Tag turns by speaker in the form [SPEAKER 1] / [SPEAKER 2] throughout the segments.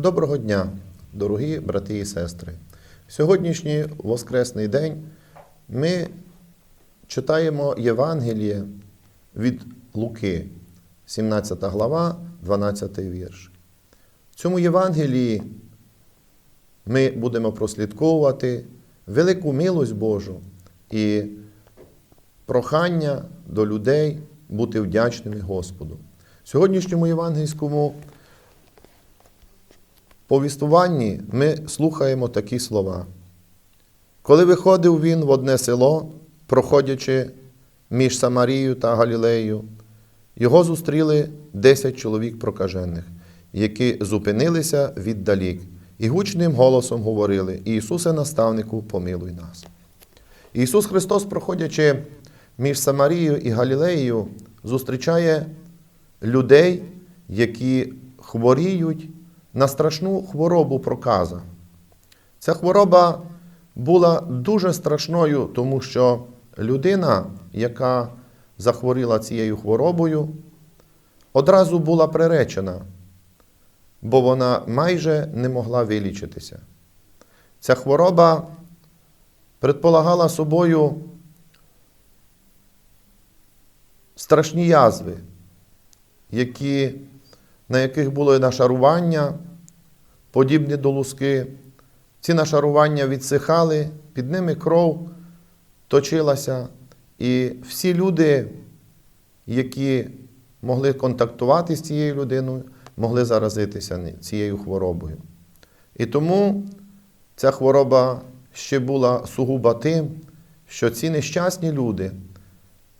[SPEAKER 1] Доброго дня, дорогі брати і сестри. Сьогоднішній Воскресний день ми читаємо Євангеліє від Луки, 17 глава, 12 вірш. В цьому Євангелії ми будемо прослідковувати велику милость Божу і прохання до людей бути вдячними Господу. В сьогоднішньому євангельському повістуванні ми слухаємо такі слова. Коли виходив він в одне село, проходячи між Самарією та Галілеєю, його зустріли десять чоловік прокажених, які зупинилися віддалік, і гучним голосом говорили: Ісусе, наставнику, помилуй нас. Ісус Христос, проходячи між Самарією і Галілеєю, зустрічає людей, які хворіють на страшну хворобу проказа. Ця хвороба була дуже страшною, тому що людина, яка захворіла цією хворобою, одразу була приречена, бо вона майже не могла вилічитися. Ця хвороба предполагала собою страшні язви, які, на яких було нашарування, подібні до луски. Ці нашарування відсихали, під ними кров точилася, і всі люди, які могли контактувати з цією людиною, могли заразитися цією хворобою. І тому ця хвороба ще була сугуба тим, що ці нещасні люди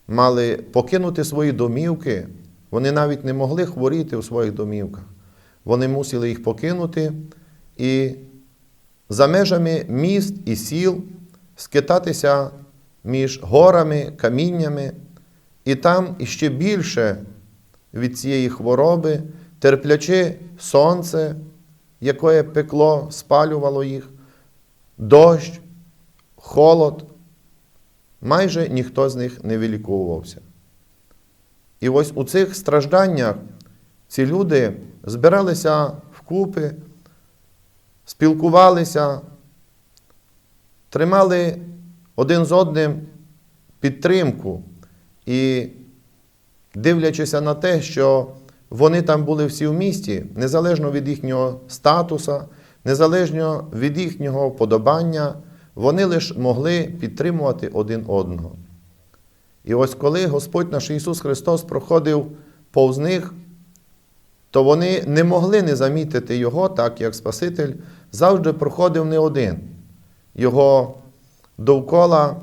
[SPEAKER 1] мали покинути свої домівки, вони навіть не могли хворіти у своїх домівках. Вони мусили їх покинути і за межами міст і сіл скитатися між горами, каміннями, і там іще більше від цієї хвороби, терплячи сонце, яке пекло, спалювало їх, дощ, холод, майже ніхто з них не виліковувався. І ось у цих стражданнях ці люди збиралися вкупи, спілкувалися, тримали один з одним підтримку і, дивлячися на те, що вони там були всі в місті, незалежно від їхнього статуса, незалежно від їхнього вподобання, вони лише могли підтримувати один одного. І ось коли Господь наш Ісус Христос проходив повз них, то вони не могли не замітити Його, так як Спаситель завжди проходив не один. Його довкола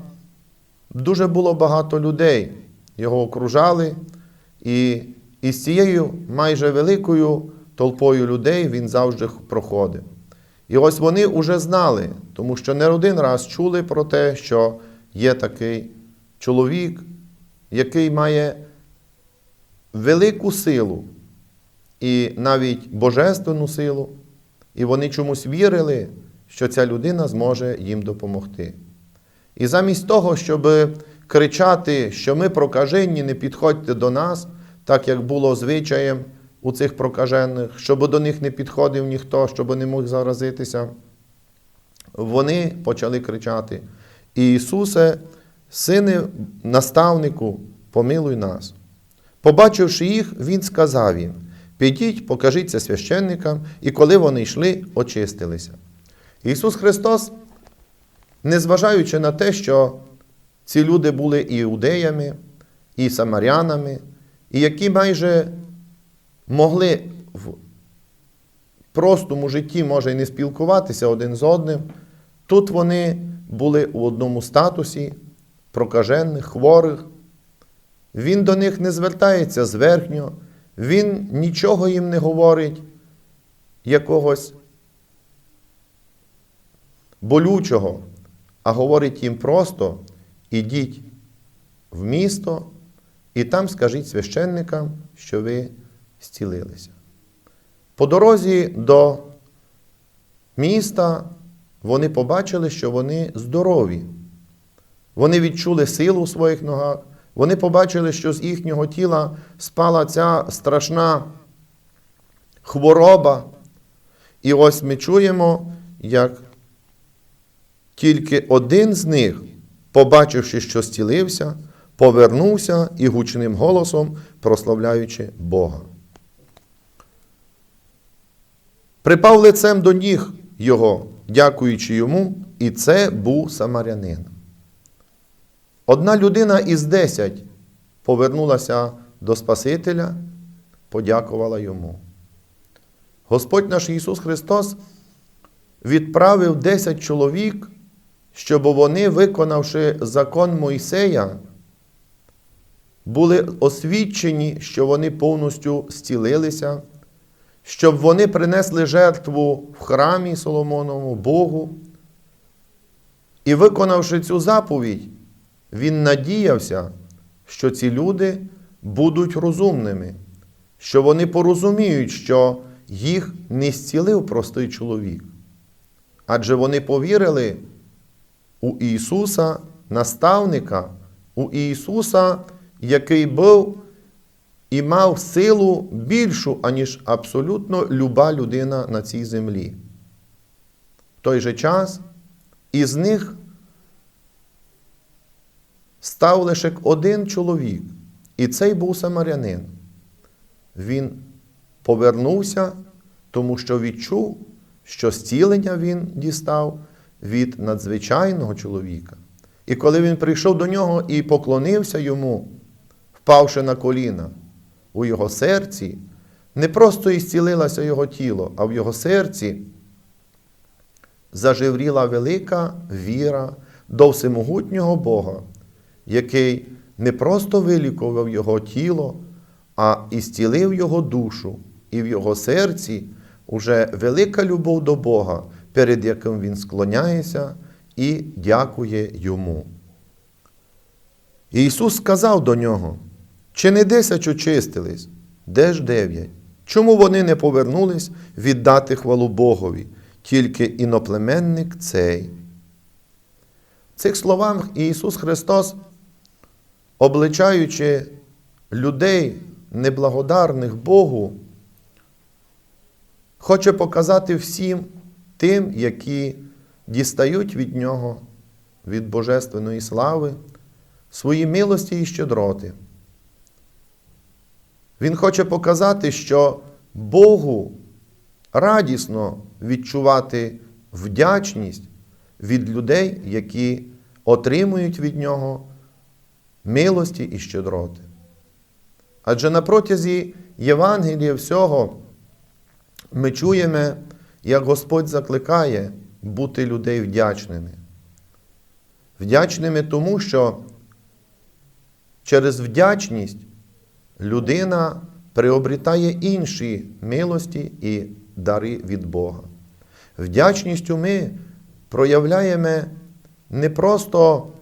[SPEAKER 1] дуже було багато людей, його окружали, і із цією майже великою толпою людей він завжди проходив. І ось вони вже знали, тому що не один раз чули про те, що є такий чоловік, який має велику силу і навіть божественну силу, і вони чомусь вірили, що ця людина зможе їм допомогти. І замість того, щоб кричати, що ми прокажені, не підходьте до нас, так як було звичаєм у цих прокажених, щоб до них не підходив ніхто, щоб не мог заразитися, вони почали кричати: Ісусе, сине наставнику, помилуй нас. Побачивши їх, Він сказав їм: Підіть, покажіться священникам, і коли вони йшли, очистилися. Ісус Христос, незважаючи на те, що ці люди були іудеями, і самарянами, і які майже могли в простому житті, може, і не спілкуватися один з одним, тут вони були у одному статусі прокажених, хворих. Він до них не звертається зверхньо, він нічого їм не говорить якогось болючого, а говорить їм просто: ідіть в місто і там скажіть священникам, що ви зцілилися. По дорозі до міста вони побачили, що вони здорові. Вони відчули силу у своїх ногах, вони побачили, що з їхнього тіла спала ця страшна хвороба. І ось ми чуємо, як тільки один з них, побачивши, що зцілився, повернувся і гучним голосом прославляючи Бога. Припав лицем до ніг його, дякуючи йому, і це був самарянин. Одна людина із десять повернулася до Спасителя, подякувала йому. Господь наш Ісус Христос відправив десять чоловік, щоб вони, виконавши закон Мойсея, були освідчені, що вони повністю зцілилися, щоб вони принесли жертву в храмі Соломоновому Богу. І виконавши цю заповідь, він надіявся, що ці люди будуть розумними, що вони порозуміють, що їх не зцілив простий чоловік. Адже вони повірили у Ісуса, наставника, у Ісуса, який був і мав силу більшу, аніж абсолютно люба людина на цій землі. В той же час із них став лише один чоловік, і цей був самарянин. Він повернувся, тому що відчув, що зцілення він дістав від надзвичайного чоловіка. І коли він прийшов до нього і поклонився йому, впавши на коліна, у його серці, не просто ісцілилося його тіло, а в його серці зажевріла велика віра до всемогутнього Бога, який не просто вилікував його тіло, а і зцілив його душу, і в його серці уже велика любов до Бога, перед яким він склоняється і дякує йому. Ісус сказав до нього, чи не десять очистились, де ж дев'ять? Чому вони не повернулись віддати хвалу Богові, тільки іноплеменник цей? В цих словах Ісус Христос, обличаючи людей неблагодарних Богу, хоче показати всім тим, які дістають від Нього, від Божественної слави, свої милості і щедроти. Він хоче показати, що Богу радісно відчувати вдячність від людей, які отримують від Нього милості і щедроти. Адже на протязі Євангелія всього ми чуємо, як Господь закликає бути людей вдячними. Вдячними тому, що через вдячність людина приобретає інші милості і дари від Бога. Вдячністю ми проявляємо не просто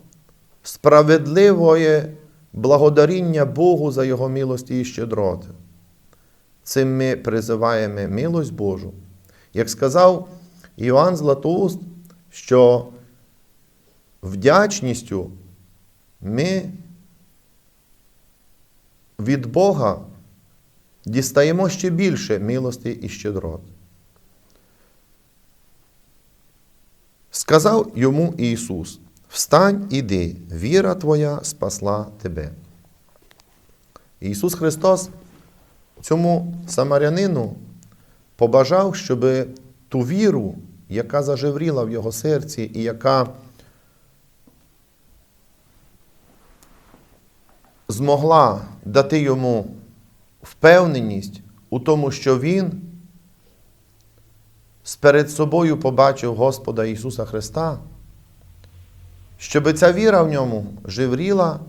[SPEAKER 1] справедливе благодаріння Богу за Його милості і щедроти. Цим ми призиваємо милость Божу. Як сказав Іоанн Златоуст, що вдячністю ми від Бога дістаємо ще більше милості і щедрот. Сказав йому Ісус: Встань, іди, віра Твоя спасла тебе. Ісус Христос цьому самарянину побажав, щоб ту віру, яка зажевріла в його серці і яка змогла дати йому впевненість у тому, що він сперед собою побачив Господа Ісуса Христа, щоб ця віра в ньому живріла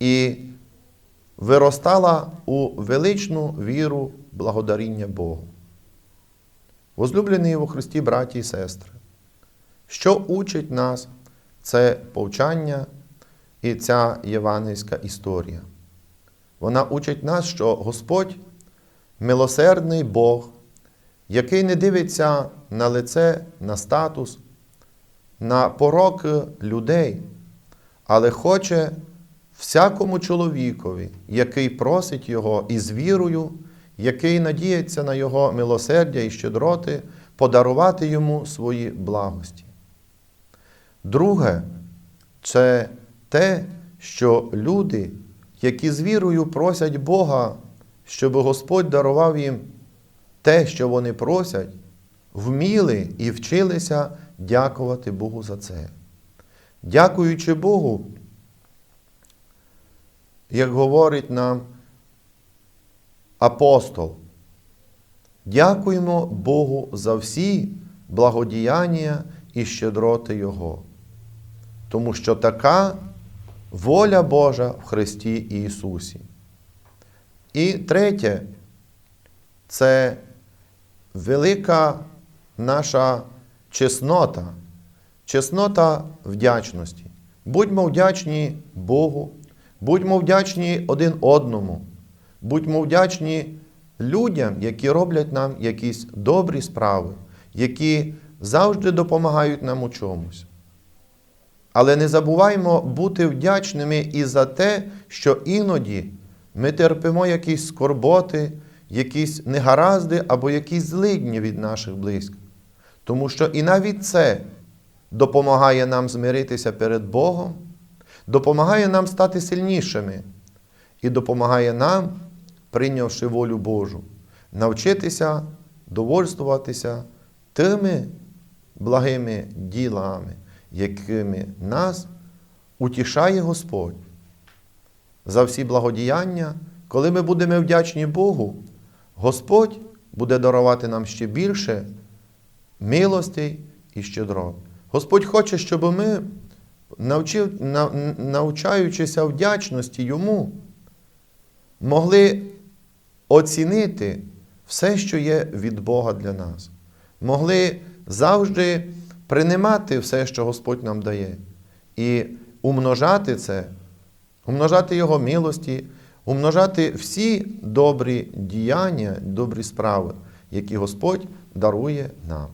[SPEAKER 1] і виростала у величну віру благодаріння Богу. Возлюблені у Христі, браті і сестри, що учить нас це повчання і ця євангельська історія? Вона учить нас, що Господь милосердний Бог, який не дивиться на лице, на статус, на порок людей, але хоче всякому чоловікові, який просить Його із вірою, який надіється на Його милосердя і щедроти, подарувати йому свої благості. Друге, це те, що люди, які з вірою просять Бога, щоб Господь дарував їм те, що вони просять, вміли і вчилися дякувати Богу за це. Дякуючи Богу, як говорить нам апостол, дякуємо Богу за всі благодіяння і щедроти Його, тому що така воля Божа в Христі Ісусі. І третє, це велика наша чеснота, чеснота вдячності. Будьмо вдячні Богу, будьмо вдячні один одному, будьмо вдячні людям, які роблять нам якісь добрі справи, які завжди допомагають нам у чомусь. Але не забуваймо бути вдячними і за те, що іноді ми терпимо якісь скорботи, якісь негаразди або якісь злидні від наших близьких. Тому що і навіть це допомагає нам змиритися перед Богом, допомагає нам стати сильнішими і допомагає нам, прийнявши волю Божу, навчитися довольствуватися тими благими ділами, якими нас утішає Господь. За всі благодіяння, коли ми будемо вдячні Богу, Господь буде дарувати нам ще більше милостей і щедрот. Господь хоче, щоб ми, навчив, на- навчаючися вдячності Йому, могли оцінити все, що є від Бога для нас, могли завжди приймати все, що Господь нам дає, і умножати це, умножати Його милості, умножати всі добрі діяння, добрі справи, які Господь дарує нам.